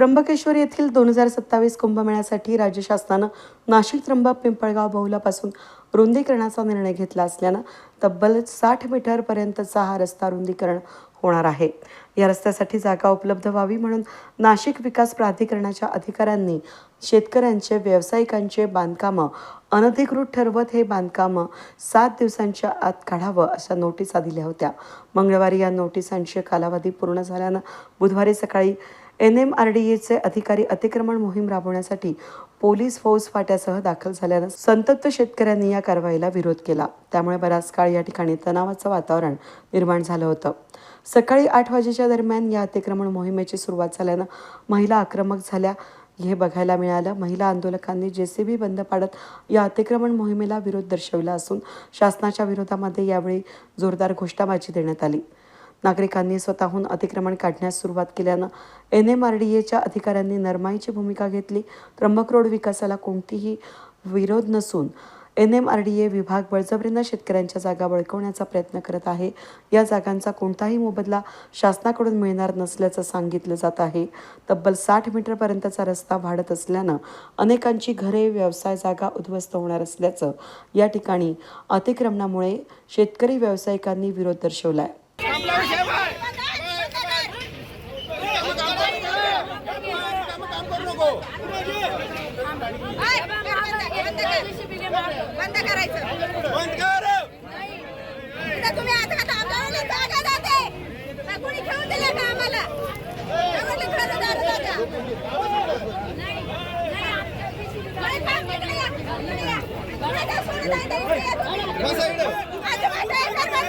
त्र्यंबकेश्वर येथील दोन हजार सत्तावीस कुंभमेळ्यासाठी राज्य शासनानं नाशिक त्र्यंबक पिंपळगाव बहुलापासून रुंदीकरणाचा निर्णय घेतला असल्यानं तब्बल साठ मीटरपर्यंतचा हा रस्ता रुंदीकरण होणार आहे. या रस्त्यासाठी जागा उपलब्ध व्हावी म्हणून नाशिक विकास प्राधिकरणाच्या अधिकाऱ्यांनी शेतकऱ्यांचे व्यावसायिकांचे बांधकामं अनधिकृत ठरवत हे बांधकामं सात दिवसांच्या आत काढावं अशा नोटिसा दिल्या होत्या. मंगळवारी या नोटिसांचे कालावधी पूर्ण झाल्यानं बुधवारी सकाळी एन एम आर डी एचे अधिकारी अतिक्रमण मोहीम राबवण्यासाठी पोलीस फौज फाट्यासह दाखल झाल्यानं संतप्त शेतकऱ्यांनी या कारवाईला विरोध केला. त्यामुळे बराच काळ या ठिकाणी तणावाचं वातावरण निर्माण झालं होतं. सकाळी आठ वाजेच्या दरम्यान या अतिक्रमण मोहिमेची सुरुवात झाल्यानं महिला आक्रमक झाल्या. हे बघायला मिळालं. महिला आंदोलकांनी जेसीबी बंद पाडत या अतिक्रमण मोहिमेला विरोध दर्शविला असून शासनाच्या विरोधामध्ये यावेळी जोरदार घोषणाबाजी देण्यात आली. नागरिकांनी स्वतःहून अतिक्रमण काढण्यास सुरुवात केल्यानं एन एम आर डी एच्या अधिकाऱ्यांनी नरमाईची भूमिका घेतली. त्र्यंबक रोड विकासाला कोणतीही विरोध नसून N M R D A विभाग बळजबरीनं शेतकऱ्यांच्या जागा बळकवण्याचा प्रयत्न करत आहे. या जागांचा कोणताही मोबदला शासनाकडून मिळणार नसल्याचं सांगितलं जात आहे. तब्बल साठ मीटरपर्यंतचा रस्ता वाढत असल्यानं अनेकांची घरे व्यवसाय जागा उद्ध्वस्त होणार असल्याचं या ठिकाणी अतिक्रमणामुळे शेतकरी व्यावसायिकांनी विरोध दर्शवला आहे आपला विषय बाय बंद करायचं बंद कर इथं तुम्ही आता का आमदाराला जागा जाते का कोणी ठेवून दिलं का आम्हाला आम्हाला घरदार जागा. नाही, काम इकडे या, इकडे या. इकडे जा, सोडून जा, इकडे या तुम्ही. बसा इकडे. आजोबा, काय करणार?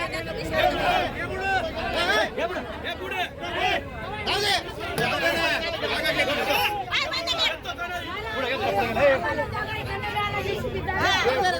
आता तुम्ही सोडून जा. काय बंद कर?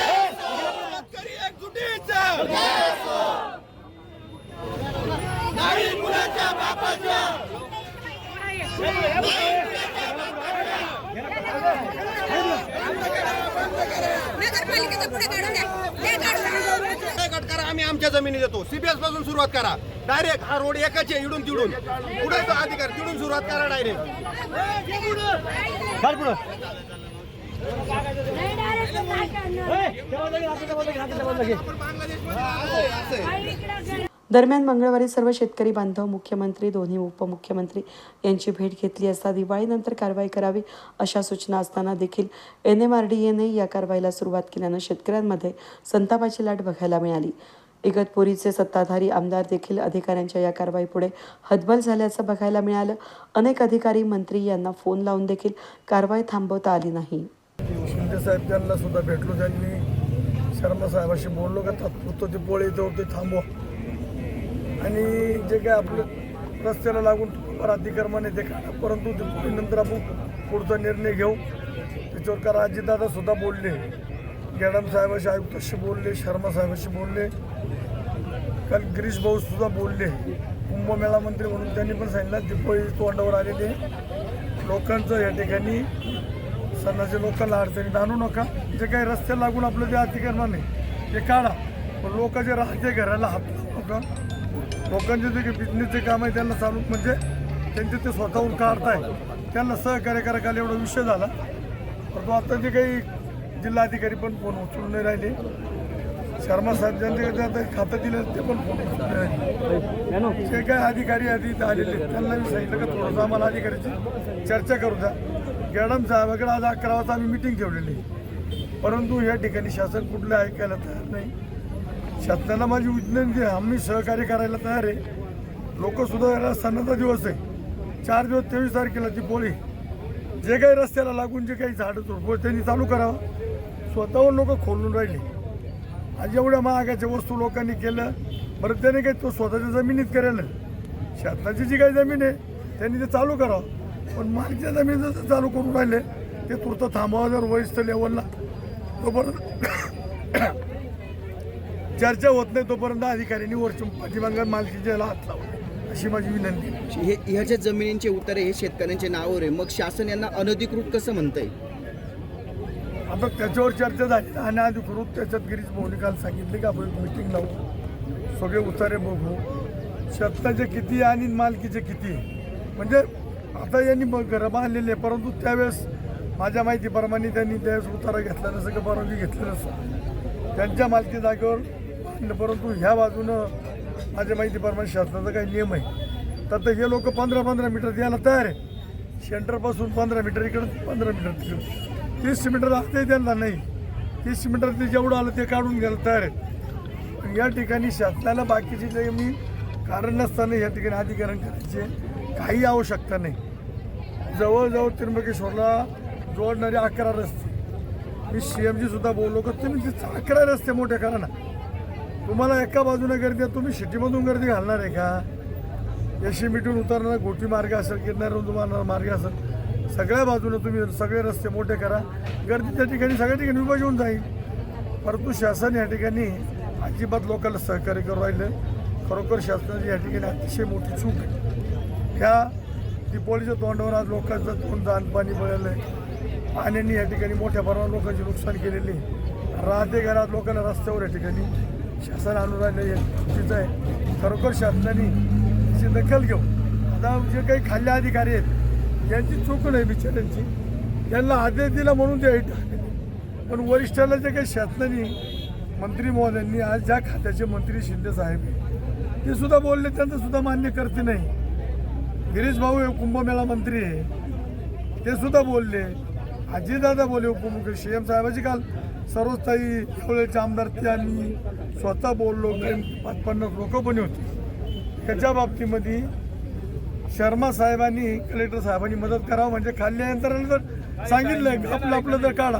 शेतकरी एकजुटीचा नाही मुलाच्या बापाच्या नगरपालिकेचं पुढे काढून द्या हे काढून द्या. कट आमच्या जमिनी देतो. सीबीएसपासून सुरुवात करा. डायरेक्ट हा रोड एकाच आहे इडून तिडून. पुढे तो अधिकार तिडून सुरुवात करा डायरेक्ट दरम्यान मंगळवारी सर्व शेतकरी बांधव मुख्यमंत्री दोन्ही उपमुख्यमंत्री यांची भेट घेतली असता दिवाळीनंतर कारवाई करावी अशा सूचना असताना देखील एन एम आर डी एने या कारवाईला सुरुवात केल्यानं शेतकऱ्यांमध्ये संतापाची लाट बघायला मिळाली. इगतपुरीचे सत्ताधारी आमदार देखील अधिकाऱ्यांच्या या कारवाईपुढे हतबल झाल्याचं बघायला मिळालं. अनेक अधिकारी मंत्री यांना फोन लावून देखील कारवाई थांबवता आली नाही. साहेब त्यांना सुद्धा भेटलो. त्यांनी शर्मा साहेबाशी बोललो का तात्पुरतं ते पोळे इथं होते थांबवा. आणि जे काय आपलं रस्त्याला लागून पर अतिक्रमण ते काढा परंतु ते पुढे नंतर आपण पुढचा निर्णय घेऊ. त्याच्यावर का सुद्धा बोलले. गॅडम साहेबाशी आयुक्ताशी बोलले शर्मा साहेबाशी बोलले. काल गिरीश भाऊ सुद्धा बोलले. कुंभमेळा मंत्री म्हणून त्यांनी पण सांगितलं दिपोळी तोंडावर आलेले लोकांचं या ठिकाणी सणाच्या लोकांना अडचणीत आणू नका. जे काही रस्ते लागून आपलं जे अतिक्रमण नाही ते काढा. पण लोक जे राहते घराला हात नका. लोकांचे जे काही बिझनेसचे काम आहे त्यांना चालू म्हणजे त्यांचे ते स्वतःहून काढताय. त्यांना सहकार्य करा काल एवढा विषय झाला. परंतु आता जे काही जिल्हाधिकारी पण फोन उचलून नाही राहिले. शर्मा साहेब ज्यांचे खातं दिलं ते पण फोन जे काय अधिकारी आधी इथं आलेले आहेत, त्यांना मी सांगितलं का थोडंसं आम्हाला अधिकाऱ्याची चर्चा करू द्या. गॅडम साहेबाकडे आज अकरा वाजता आम्ही मिटिंग ठेवलेली आहे. परंतु या ठिकाणी शासन कुठलं ऐकायला तयार नाही. शासनाला माझी विनंती आहे आम्ही सहकार्य करायला तयार आहे. लोकंसुद्धा याला सणाचा दिवस आहे. चार दिवस तेवीस तारखेला ती पोळी. जे काही रस्त्याला लागून जे काही झाडं झुडपं त्यांनी चालू करावं. स्वतःहून लोक खोलून राहिले. आज जेवढ्या महागाच्या वस्तू लोकांनी केलं बरं त्याने काही तो स्वतःच्या जमिनीत करेल शासनाची जी काही जमीन आहे त्यांनी ते चालू करावं. पण मागच्या जमीन जर चालू करून राहिले ते तुर्त थांबावं जर वरिष्ठ लेवलला. तोपर्यंत चर्चा होत नाही तोपर्यंत अधिकाऱ्यांनी वरच्या पाठीमागं मालकीच्या हात लावला. अशी माझी विनंती हे ह्याच्या जमिनींचे उतारे हे शेतकऱ्यांचे नावावर आहे मग शासन यांना अनधिकृत कसं म्हणतंय? आता त्याच्यावर चर्चा झाली आणि अधिकृत त्याच्यात गिरीश भाऊनी काल सांगितले की आपण मिटिंग लावू. सगळे उतारे बघू. शेताचे किती आणि मालकीचे किती म्हणजे आता यांनी ब- आलेले आहे परंतु त्यावेळेस माझ्या माहितीप्रमाणे त्यांनी त्यावेळेस उतारा घेतला नसं की परवानगी घेतली नसतं. त्यांच्या मालकी जागेवर परंतु ह्या बाजूनं माझ्या माहितीप्रमाणे शासनाचा काही नियम आहे. तर हे लोक पंधरा पंधरा मीटर द्यायला तयार आहे. सेंटरपासून पंधरा मीटर इकडं पंधरा मीटर तिकडं. तीस मीटर असते त्यांना नाही. तीस मीटर ते जेवढं आलं ते काढून घ्यायला तयार आहेत. पण या ठिकाणी शासनाला बाकीचे जे मी कारण नसताना या ठिकाणी अधिकरण करायचे काही आवश्यकता नाही. जवळजवळ त्र्यंबकेश्वरला जोडणारे अकरा रस्ते. मी सी एम जी सुद्धा बोललो का तुम्ही तिथे अकरा रस्ते मोठे करा ना. तुम्हाला एका बाजूने गर्दी आहे तुम्ही सिटीमधून गर्दी घालणार आहे का? यशी मिटून उतरणार गोटी मार्ग असेल गिरणारून तुम्हाला मार्ग असेल. सगळ्या बाजूनं तुम्ही सगळे रस्ते मोठे करा. गर्दी त्या ठिकाणी सगळ्या ठिकाणी उभं होऊन जाईल. परंतु शासन या ठिकाणी अजिबात लोकांना सहकार्य करू राहिलं खरोखर शासनाची या ठिकाणी अतिशय मोठी चूक आहे. ह्या दिपोळीच्या तोंडावर आज लोकांचं तोंड दान पाणी बळलं आहे पाण्याने या ठिकाणी मोठ्या प्रमाणात लोकांची नुकसान केलेली आहे. राहते घरात लोकांना रस्त्यावर या ठिकाणी शासन आणून राहिलं हे चुकीचं आहे. खरोखर शासनाने त्याची दखल घेऊ आता जे काही खाल्ले अधिकारी आहेत यांची चूक नाही बिचाऱ्यांची. यांना आदेश दिला म्हणून ते टाकले पण वरिष्ठाला जे काही शासनाने मंत्री महोदयांनी आज ज्या खात्याचे मंत्री शिंदे साहेब ते सुद्धा बोलले त्यांचं सुद्धा मान्य करते नाही. गिरीश भाऊ हे कुंभमेळा मंत्री आहे. ते सुद्धा बोलले. अजितदादा बोलले हो, उपमुख्य सी एम साहेबाची काल सर्वच ताई आमदार ते स्वतः बोललो काही पाच पन्नास लोक पण होती. त्याच्या बाबतीमध्ये शर्मा साहेबांनी कलेक्टर साहेबांनी मदत करावं म्हणजे खाल्ल्या यंत्रणा जर सांगितलंय की आपलं आपलं जर काढा.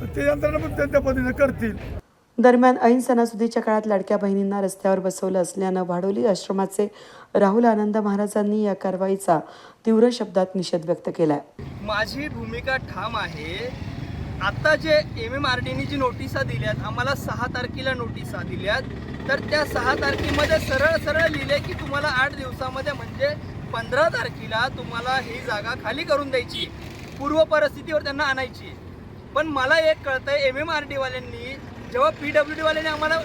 तर ते यंत्रणा पण त्यांच्या पद्धतीने करतील. दरम्यान ऐन सणासुदीच्या काळात लाडक्या बहिणींना रस्त्यावर बसवलं असल्यानं भाडोली आश्रमाचे राहुल आनंद महाराजांनी या कारवाईचा तीव्र शब्दात निषेध व्यक्त केलाय. माझी भूमिका ठाम आहे. आता जे एम एम आर डीने जी नोटिसा दिल्यात आम्हाला सहा तारखेला नोटिसा दिल्यात. तर त्या सहा तारखेमध्ये सरळ सरळ लिहिले की तुम्हाला आठ दिवसामध्ये म्हणजे पंधरा तारखेला तुम्हाला ही जागा खाली करून द्यायची. पूर्व परिस्थितीवर त्यांना आणायची. पण मला एक कळतंय एम एम आर डीवाल्यांनी जेव्हा पी डब्ल्यू डीवाल्यांनी आम्हाला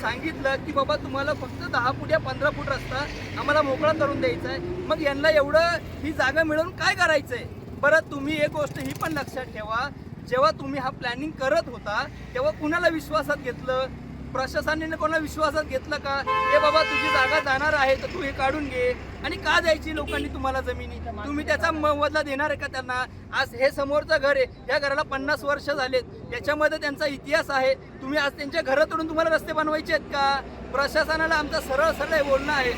सांगितलं की बाबा तुम्हाला फक्त दहा फूट या पंधरा फूट रस्ता आम्हाला मोकळा करून द्यायचा आहे मग यांना एवढं ही जागा मिळवून काय करायचं आहे बरं तुम्ही एक गोष्ट ही पण लक्षात ठेवा. जेव्हा तुम्ही हा प्लॅनिंग करत होता तेव्हा कुणाला विश्वासात घेतलं? प्रशासनाने कोणा विश्वासात घेतलं का? हे बाबा तुझी जागा जाणार आहे तर तू हे काढून घे. आणि का द्यायची लोकांनी तुम्हाला जमिनी? तुम्ही त्याचा मोबदला देणार आहे का त्यांना? आज हे समोरचं घर आहे. या घराला पन्नास वर्ष झालेत. त्याच्यामध्ये त्यांचा इतिहास आहे. तुम्ही आज त्यांच्या घरातून तोडून तुम्हाला रस्ते बनवायचे आहेत का? प्रशासनाला आमचं सरळ सरळ बोलणं आहे.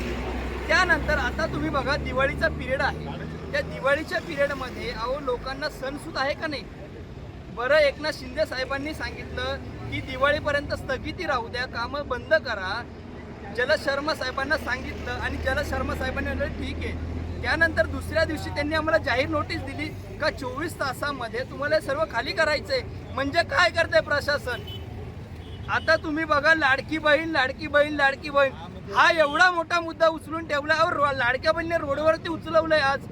त्यानंतर आता तुम्ही बघा दिवाळीचा पिरियड आहे. त्या दिवाळीच्या पिरियडमध्ये अहो लोकांना सणसुद्धा आहे का नाही? बरं एकनाथ शिंदे साहेबांनी सांगितलं की दिवाळीपर्यंत स्थगिती राहू द्या कामं बंद करा. जलद शर्मा साहेबांना सांगितलं आणि जलद शर्मा साहेबांनी म्हटलं ठीक आहे. त्यानंतर दुसऱ्या दिवशी त्यांनी आम्हाला जाहीर नोटीस दिली का चोवीस तासामध्ये तुम्हाला सर्व खाली करायचंय. म्हणजे काय करतंय प्रशासन? आता तुम्ही बघा लाडकी बहीण लाडकी बहीण लाडकी बहीण. हा एवढा मोठा मुद्दा उचलून ठेवला. और लाडक्या बहिणीने रोडवरती उचलवलंय आज.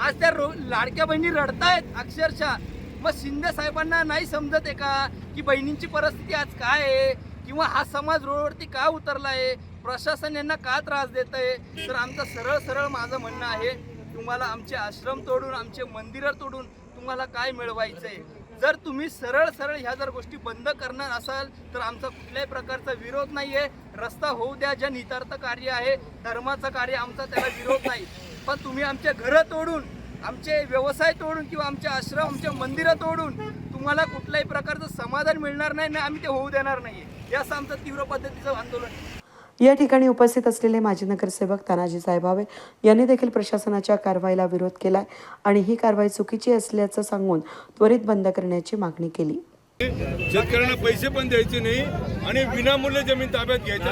आज त्या रो लाडक्या बहिणी रडतायत अक्षरशः. मग शिंदे साहेबांना नाही समजत आहे का की बहिणींची परिस्थिती आज काय आहे? किंवा हा समाज रोडवरती का उतरला आहे प्रशासन यांना का त्रास देत आहे? तर आमचं सरळ सरळ माझं म्हणणं आहे तुम्हाला आमचे आश्रम तोडून आमचे मंदिरं तोडून तुम्हाला काय मिळवायचं आहे जर तुम्ही सरळ सरळ ह्या जर गोष्टी बंद करणार असाल तर आमचा कुठल्याही प्रकारचा विरोध नाही आहे रस्ता होऊ द्या ज्या नितार्थ कार्य आहे धर्माचं कार्य आमचा त्याला विरोध नाही. पण तुम्ही आमच्या घरं तोडून आमचे व्यवसाय तोडून किंवा आमचे आश्रम आमचे मंदिरं तोडून तुम्हाला कुठल्याही प्रकारचं समाधान मिळणार नाही ना आम्ही ते होऊ देणार नाही हे असं आमचं तीव्र पद्धतीचं आंदोलन आहे. या ठिकाणी उपस्थित असलेले माजी नगरसेवक तानाजी साहेबावे यांनी देखील प्रशासनाच्या कारवाईला विरोध केलाय आणि ही कारवाई चुकीची असल्याचं सांगून त्वरित बंद करण्याची मागणी केली. शेतकऱ्यांना पैसे पण द्यायचे नाही आणि विनामूल्य जमीन ताब्यात घ्यायचं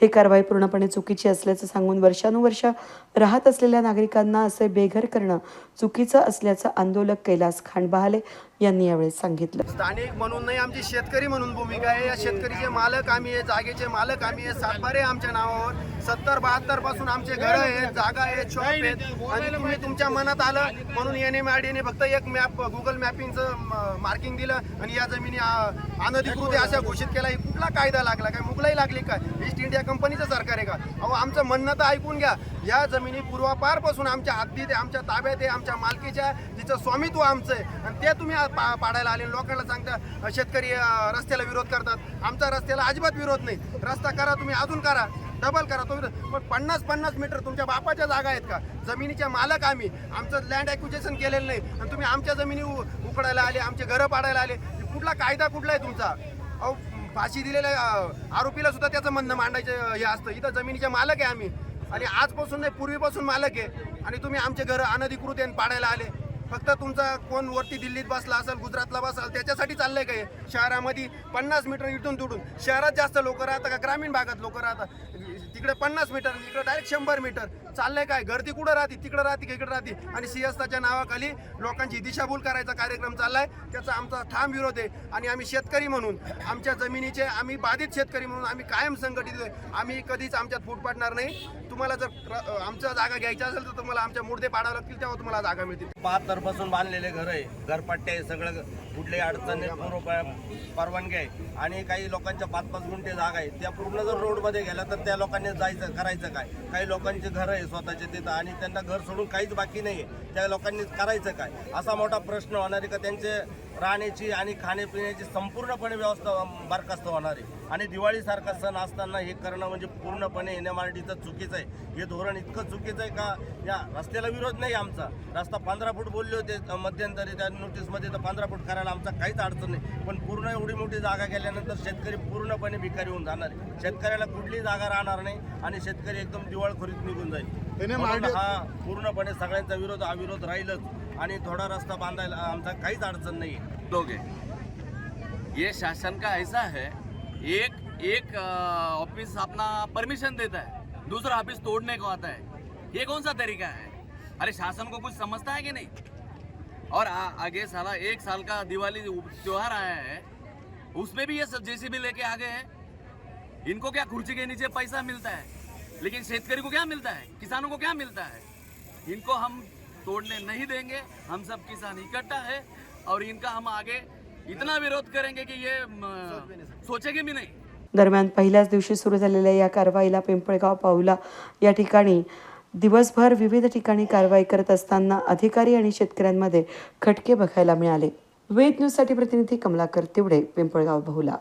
हे ही कारवाई पूर्णपणे चुकीची असल्याचं सांगून वर्षानुवर्ष राहत असलेल्या नागरिकांना असे बेघर करणं चुकीचं असल्याचं आंदोलक कैलास खांडबहाले यांनी यावेळी सांगितलं. स्थानिक म्हणून नाही आमची शेतकरी म्हणून भूमिका आहे. या शेतकरीचे मालक आम्ही आहे जागेचे मालक आम्ही आहे. सातबारे आमच्या नावावर सत्तर बहात्तरपासून आमचे घर आहेत जागा आहेत शॉप आहेत. आणि तुम्ही तुमच्या मनात आलं म्हणून एन एम आर डीने फक्त एक मॅप गुगल मॅपिंगचं मार्किंग दिलं आणि या जमिनी अनधिकृत आहे अशा घोषित केला. कुठला कायदा लागला? काय मुगलाई लागली काय ईस्ट इंडिया कंपनीचं सरकार आहे का? अहो आमचं म्हणणं तर ऐकून घ्या. या जमिनी पूर्वापारपासून आमच्या हद्दीत आहे आमच्या ताब्यात आहे आमच्या मालकीच्या तिचं स्वामित्व आमचं आहे. आणि ते तुम्ही पा- पाडायला आले लोकांना सांगता शेतकरी रस्त्याला विरोध करतात. आमचा रस्त्याला अजिबात विरोध नाही. रस्ता करा तुम्ही अजून करा. डबल करा तुम्ही. पण पन्नास पन्नास मीटर तुमच्या बापाच्या जागा आहेत का? जमिनीच्या मालक आम्ही. आमचं लँड ॲक्विजेशन केलेलं नाही. आणि तुम्ही आमच्या जमिनी उ- उकडायला आले आमचे घरं पाडायला आले. कुठला कायदा कुठला आहे तुमचा? अहो फाशी दिलेल्या आरोपीला सुद्धा त्याचं म्हणणं मांडायचं हे असतं. इथं जमिनीच्या मालक आहे आम्ही. आणि आजपासून नाही पूर्वीपासून मालक आहे. आणि तुम्ही आमचे घरं अनधिकृत आहे आणि पाडायला आले. फक्त तुमचा कोण वरती दिल्लीत बसला असेल गुजरातला बसाल त्याच्यासाठी चाललंय काय शहरामध्ये पन्नास मीटर इथून तुटून शहरात जास्त लोक राहतात का? ग्रामीण भागात लोक राहतात. तिकडे पन्नास मीटर इकडे डायरेक्ट शंभर मीटर. चाललंय काय? गर्दी कुठं राहते? तिकडं राहते का इकडे राहते? आणि सिंहस्थाच्या नावाखाली लोकांची दिशाभूल करायचा कार्यक्रम चाललाय. त्याचा आमचा ठाम विरोध आहे. आणि आम्ही शेतकरी म्हणून आमच्या जमिनीचे आम्ही बाधित शेतकरी म्हणून आम्ही कायम संघटित आहे. आम्ही कधीच आमच्यात फूट पाडणार नाही. तुम्हाला जर आमच्या जागा घ्यायच्या असेल तर तुम्हाला आमच्या मुर्दे पाडावे लागतील तेव्हा तुम्हाला जागा मिळतील. बहात्तरपासून बांधलेले घर आहे. घरपट्टे आहे सगळं कुठल्याही अडचण पूर्व प- परवानगी आहे. आणि काही लोकांच्या पाच पाच गुंठे जागा आहे त्या पूर्ण जर रोडमध्ये गेल्या तर त्या लोकांनी जायचं करायचं काय? काही लोकांचे घर आहे स्वतःचे तिथं आणि त्यांना घर सोडून काहीच बाकी नाही आहे त्या लोकांनी करायचं काय? असा मोठा प्रश्न होणार आहे का? त्यांचे राहण्याची आणि खाण्यापिण्याची संपूर्णपणे व्यवस्था बरखास्त होणार आहे. आणि दिवाळीसारखा सण असताना हे करणं म्हणजे पूर्णपणे एन एम आर डीचं चुकीचं आहे. हे धोरण इतकं चुकीचं आहे का? या रस्त्याला विरोध नाही आमचा. रस्ता पंधरा फूट बोलले होते मध्यंतरी त्या नोटीसमध्ये तर पंधरा फूट करायला आमचा काहीच अडचण नाही. पण पूर्ण एवढी मोठी जागा गेल्यानंतर शेतकरी पूर्णपणे भिकारी होऊन जाणार आहे. शेतकऱ्याला कुठली जागा राहणार नाही आणि शेतकरी एकदम दिवाळखोरीत निघून जाईल. हा पूर्णपणे सगळ्यांचा विरोध हा विरोध राहीलच. आणि थोडा रस्ता बांधायला आमचा काहीच अडचण नाही आहे लोग ये शासन का ऐसा है एक एक ऑफिस अपना परमिशन देता है दूसरा ऑफिस तोड़ने को आता है। ये कौन सा तरीका है? अरे शासन को कुछ समझता है कि नहीं? और आ, आगे साला एक साल का दिवाली त्योहार आया है उसमें भी ये सब जेसीबी लेके आ गए हैं। इनको क्या कुर्सी के नीचे पैसा मिलता है? लेकिन शेतकरी को क्या मिलता है? किसानों को क्या मिलता है? इनको हम तोड़ने नहीं देंगे। हम सब किसान इकट्ठा है और इनका हम आगे इतना विरोध करेंगे कि ये सोचेंगे भी नहीं। दरम्यान पहिल्याच दिवशी सुरू झालेल्या या कारवाईला पिंपळगाव पाऊला या ठिकाणी दिवसभर विविध ठिकाणी कारवाई करत असताना अधिकारी आणि शेतकऱ्यांमध्ये खटके बघायला मिळाले. वेद न्यूजसाठी प्रतिनिधी कमलाकर तिवडे पिंपळगाव बहुला.